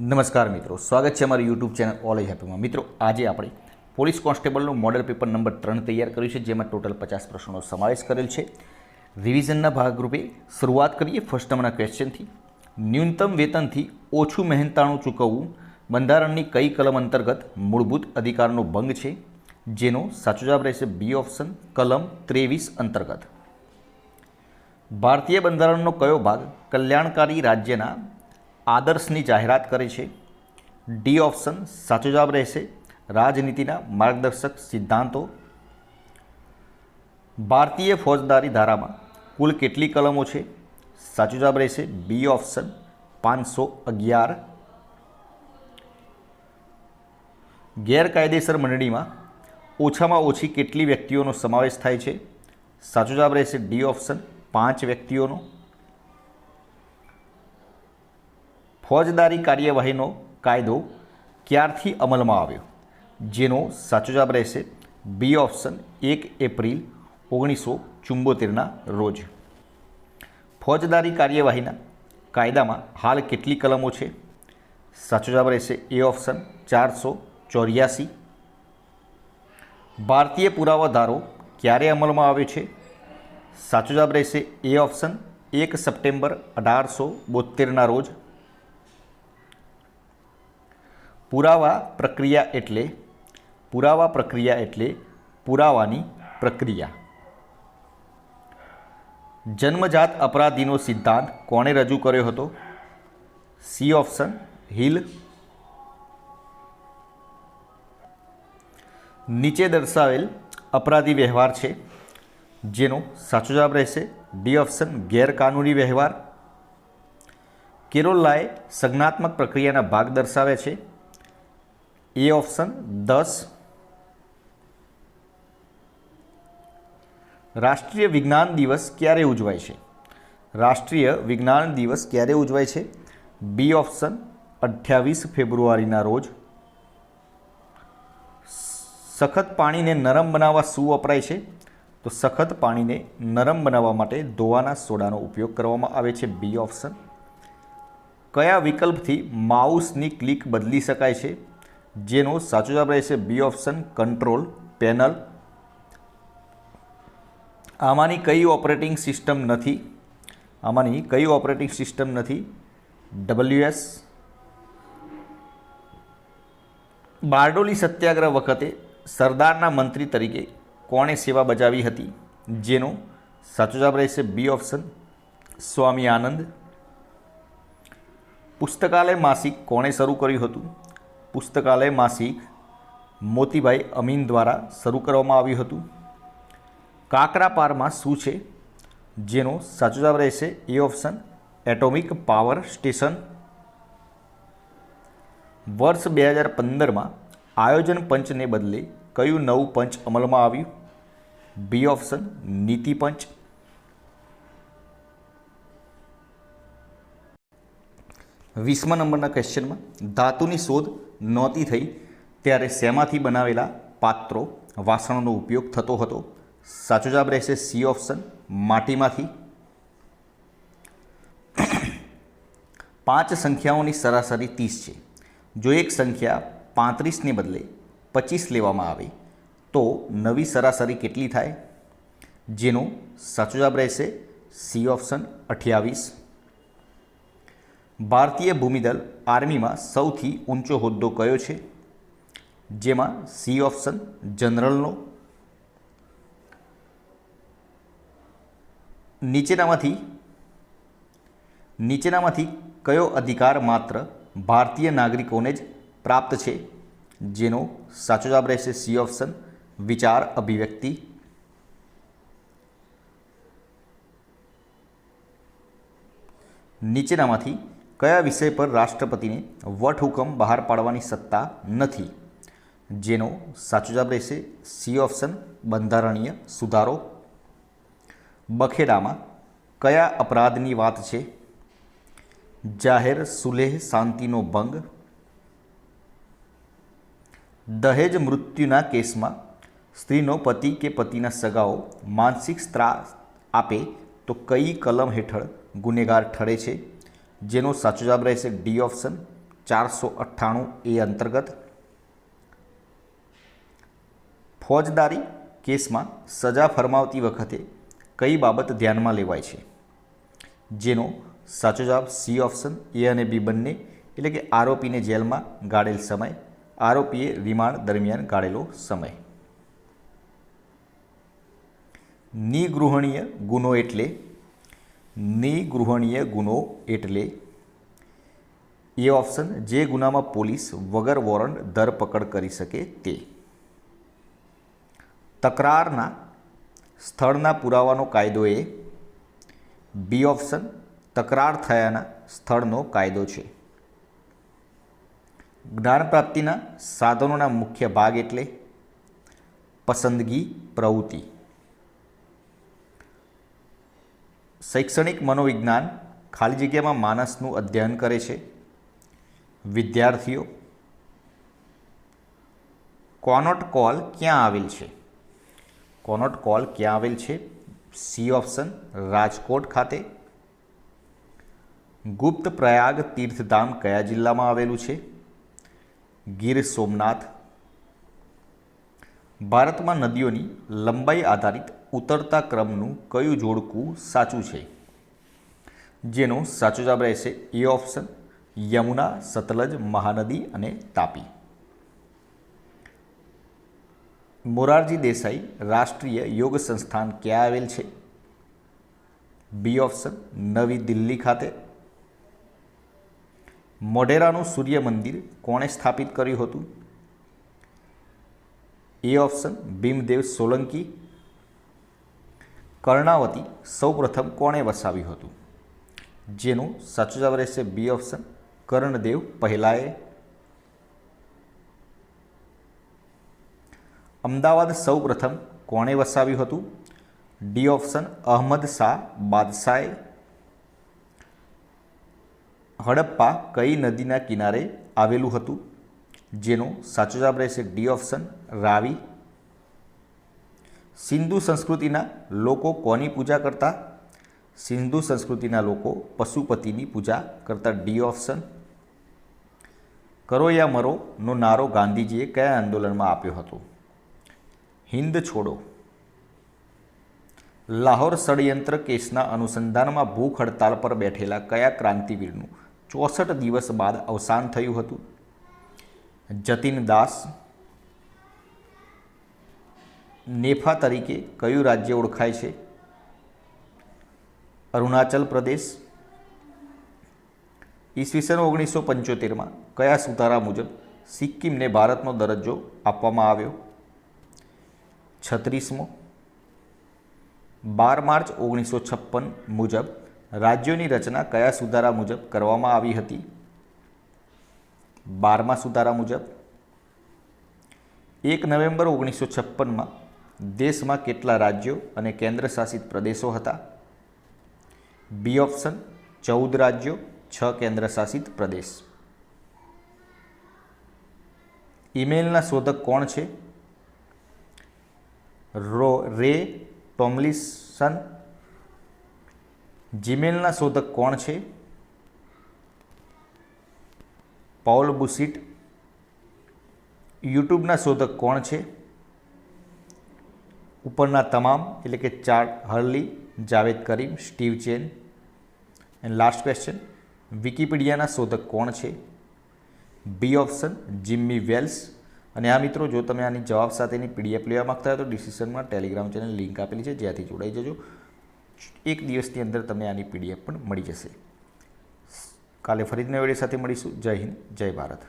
નમસ્કાર મિત્રો, સ્વાગત છે અમારી યુટ્યુબ ચેનલ ઓલ ઓલેજ હેપીમાં મિત્રો, આજે આપણે પોલીસ કોન્સ્ટેબલનું મોડેલ પેપર નંબર ત્રણ તૈયાર કર્યું છે, જેમાં ટોટલ પચાસ પ્રશ્નોનો સમાવેશ કરેલ છે. રિવિઝનના ભાગરૂપે શરૂઆત કરીએ ફર્સ્ટ નંબરના ક્વેશ્ચનથી. ન્યૂનતમ વેતનથી ઓછું મહેનતાણું ચૂકવવું બંધારણની કઈ કલમ અંતર્ગત મૂળભૂત અધિકારનો ભંગ છે, જેનો સાચો જવાબ રહેશે બી ઓપ્શન કલમ ત્રેવીસ અંતર્ગત. ભારતીય બંધારણનો કયો ભાગ કલ્યાણકારી રાજ્યના આદર્શની જાહેરાત કરે છે. ડી ઓપ્શન સાચો જવાબ રહેશે. રાજનીતિના માર્ગદર્શક સિદ્ધાંતો. ભારતીય ફોજદારી ધારામાં કુલ કેટલી કલમો છે? સાચો જવાબ રહેશે બી ઓપ્શન પાંચસો અગિયાર. ગેરકાયદેસર મંડળીમાં ઓછામાં ઓછી કેટલી વ્યક્તિઓનો સમાવેશ થાય છે? સાચો જવાબ રહેશે ડી ઓપ્શન પાંચ વ્યક્તિઓનો. ફોજદારી કાર્યવાહીનો કાયદો ક્યારથી અમલમાં આવ્યો? જેનો સાચો જવાબ રહેશે બી ઓપ્શન એક એપ્રિલ ઓગણીસો ચુંબોતેરના રોજ. ફોજદારી કાર્યવાહીના કાયદામાં હાલ કેટલી કલમો છે? સાચો જવાબ રહેશે એ ઓપ્શન ચારસો ચોર્યાસી. ભારતીય પુરાવા ધારો ક્યારે અમલમાં આવ્યો છે? સાચો જવાબ રહેશે એ ઓપ્શન એક સપ્ટેમ્બર અઢારસો બોતેરના રોજ. પુરાવા પ્રક્રિયા એટલે, પુરાવા પ્રક્રિયા એટલે પુરાવાની પ્રક્રિયા. જન્મજાત અપરાધીનો સિદ્ધાંત કોણે રજૂ કર્યો હતો? C option, Hill. નીચે દર્શાવેલ અપરાધી વ્યવહાર છે, જેનો સાચો જવાબ રહેશે ડી ઓપ્શન, ગેરકાનૂની વ્યવહાર. કેરોલાએ સંજ્ઞાત્મક પ્રક્રિયાના ભાગ દર્શાવે છે એ ઓપ્શન દસ રાષ્ટ્રીય વિજ્ઞાન દિવસ ક્યારે ઉજવાય છે? રાષ્ટ્રીય વિજ્ઞાન દિવસ ક્યારે ઉજવાય છે? બી ઓપ્શન અઠ્યાવીસ ફેબ્રુઆરીના રોજ. સખત પાણીને નરમ બનાવવા શું વપરાય છે? તો સખત પાણીને નરમ બનાવવા માટે ધોવાના સોડાનો ઉપયોગ કરવામાં આવે છે. બી ઓપ્શન કયા વિકલ્પથી માઉસની ક્લિક બદલી શકાય છે? જેનો સાચો જવાબ રહેશે બી ઓપ્શન, કંટ્રોલ, પેનલ. આમાંની કઈ ઓપરેટિંગ સિસ્ટમ નથી? આમાંની કઈ ઓપરેટિંગ સિસ્ટમ નથી? ડબલ્યુએસ બારડોલી સત્યાગ્રહ વખતે સરદારના મંત્રી તરીકે કોણે સેવા બજાવી હતી? જેનો સાચો જવાબ રહેશે બી ઓપ્શન, સ્વામી આનંદ. પુસ્તકાલય માસિક કોણે શરૂ કર્યું હતું? પુસ્તકાલય માસિક મોતીભાઈ અમીન દ્વારા શરૂ કરવામાં આવ્યું હતું. કાકરાપારમાં શું છે? જેનો સાચો જવાબ રહેશે A option, atomic power station. વર્ષ બે હજાર પંદરમાં આયોજન પંચને બદલે કયું નવું પંચ અમલમાં આવ્યું? બી ઓપ્શન, નીતિ પંચ. વીસમા નંબરના ક્વેશ્ચનમાં ધાતુની શોધ નહોતી થઈ. ત્યારે શેમાંથી બનાવેલા પાત્રો વાસણોનો ઉપયોગ થતો હતો? સાચો જવાબ રહેશે સી ઓપ્શન માટીમાંથી. પાંચ સંખ્યાઓની સરાસરી ત્રીસ છે. જો એક સંખ્યા પાંત્રીસને બદલે પચીસ લેવામાં આવે, તો નવી સરાસરી કેટલી થાય? જેનો સાચો જવાબ રહેશે સી ઓપ્શન અઠ્યાવીસ. ભારતીય ભૂમિદળ આર્મીમાં સૌથી ઊંચો હોદ્દો કયો છે? જેમાં સી ઓપ્શન જનરલનો, નીચેનામાંથી નીચેનામાંથી કયો અધિકાર માત્ર ભારતીય નાગરિકોને જ પ્રાપ્ત છે? જેનો સાચો જવાબ રહેશે સી ઓપ્શન વિચાર અભિવ્યક્તિ. નીચેનામાંથી કયા વિષય પર રાષ્ટ્રપતિને વટહુકમ બહાર પાડવાની સત્તા નથી? જેનો સાચો જવાબ રહેશે સી ઓપ્શન બંધારણીય સુધારો. બખેડામાં કયા અપરાધની વાત છે? જાહેર સુલેહ શાંતિનો ભંગ. દહેજ મૃત્યુના કેસમાં સ્ત્રીનો પતિ કે પતિના સગાઓ માનસિક ત્રાસ આપે તો કઈ કલમ હેઠળ ગુનેગાર ઠરે છે? જેનો સાચો જવાબ રહેશે ડી ઓપ્શન. ચારસો અઠ્ઠાણું એ અંતર્ગત. ફોજદારી કેસમાં સજા ફરમાવતી વખતે કઈ બાબત ધ્યાનમાં લેવાય છે? જેનો સાચો જવાબ સી ઓપ્શન, એ અને બી બંને, એટલે કે આરોપીને જેલમાં ગાળેલ સમય, આરોપીએ રિમાન્ડ દરમિયાન ગાળેલો સમય. નિગૃહણીય ગુનો એટલે નિગૃહણીય ગુનો એટલે એ ઓપ્શન જે ગુનામાં પોલીસ વગર વોરંટ ધરપકડ કરી શકે તે. તકરારના સ્થળના પુરાવાનો કાયદો એ. બી ઓપ્શન તકરાર થયાના સ્થળનો કાયદો છે. જ્ઞાન પ્રાપ્તિના સાધનોના મુખ્ય ભાગ એટલે પસંદગી પ્રવૃત્તિ. શૈક્ષણિક મનોવિજ્ઞાન ખાલી જગ્યામાં માનસનું અધ્યયન કરે છે. વિદ્યાર્થીઓ, કોનોટ કોલ ક્યાં આવેલ છે? કોનોટ કોલ ક્યાં આવેલ છે? સી ઓપ્શન, રાજકોટ ખાતે. ગુપ્ત પ્રયાગ તીર્થધામ કયા જિલ્લામાં આવેલું છે? ગીર સોમનાથ ભારતમાં નદીઓની લંબાઈ આધારિત ઉતરતા ક્રમનું કયું જોડકું સાચું છે? જેનો સાચો જવાબ રહેશે એ ઓપ્શન, યમુના, સતલજ, મહાનદી અને તાપી. મોરારજી દેસાઈ રાષ્ટ્રીય યોગ સંસ્થાન ક્યાં આવેલ છે? બી ઓપ્શન, નવી દિલ્હી ખાતે. મોઢેરાનું સૂર્ય મંદિર કોણે સ્થાપિત કર્યું હતું? A option, Bhimdev Solanki. Karnavati સૌપ્રથમ કોણે વસાવ્યું હતું? જેનું સાચો જવાબ રહેશે બી ઓપ્શન, કર્ણદેવ પહેલાએ. અમદાવાદ સૌપ્રથમ કોણે વસાવ્યું હતું? ડી ઓપ્શન, અહમદ શાહ બાદશાહે. હડપ્પા કઈ નદીના કિનારે આવેલું હતું? જેનો સાચો જવાબ રહેશે ડી ઓપ્શન, રાવી. સિંધુ સંસ્કૃતિના લોકો કોની પૂજા કરતા? સિંધુ સંસ્કૃતિના લોકો પશુપતિની પૂજા કરતા ડી ઓપ્શન. કરો યા મરોનો નારો ગાંધીજીએ કયા આંદોલનમાં આપ્યો હતો? હિન્દ છોડો. લાહોર ષડયંત્ર કેસના અનુસંધાનમાં ભૂખ હડતાલ પર બેઠેલા કયા ક્રાંતિવીરનું ચોસઠ દિવસ બાદ અવસાન થયું હતું? જતીન દાસ નેફા તરીકે કયું રાજ્ય ઓળખાય છે? અરુણાચલ પ્રદેશ, ઈસવીસન ઓગણીસો પંચોતેરમાં કયા સુધારા મુજબ સિક્કિમને ભારતનો દરજ્જો આપવામાં આવ્યો? છત્રીસમો, બાર માર્ચ ઓગણીસો છપ્પન મુજબ રાજ્યોની રચના કયા સુધારા મુજબ કરવામાં આવી હતી? બારમા સુધારા મુજબ. એક નવેમ્બર ઓગણીસો છપ્પનમાં દેશમાં કેટલા રાજ્યો અને કેન્દ્રશાસિત પ્રદેશો હતા? બી ઓપ્શન ચૌદ રાજ્યો, છ કેન્દ્રશાસિત પ્રદેશ. ઈમેલના શોધક કોણ છે? રો, રે, ટોમલિસન. જીમેલના શોધક કોણ છે? પાઉલ બુસિટ યુટ્યુબના શોધક કોણ છે? ઉપરના તમામ, એટલે કે Chad Hurley, Javed Karim, Steve Chen. And last question વિકિપીડિયાના શોધક કોણ છે? B option, Jimmy Wales. અને આ મિત્રો, જો તમે આની જવાબ સાથેની પીડીએફ લેવા માગતા હોય તો ડિસ્ક્રિપ્શનમાં ટેલિગ્રામ ચેનલ લિંક આપેલી છે, જ્યાંથી જોડાઈ જજો. એક દિવસની અંદર તમને આની પીડીએફ પણ મળી જશે. કાલે ફરીથી નવેડી સાથે મળીશું. જય હિન્દ જય ભારત.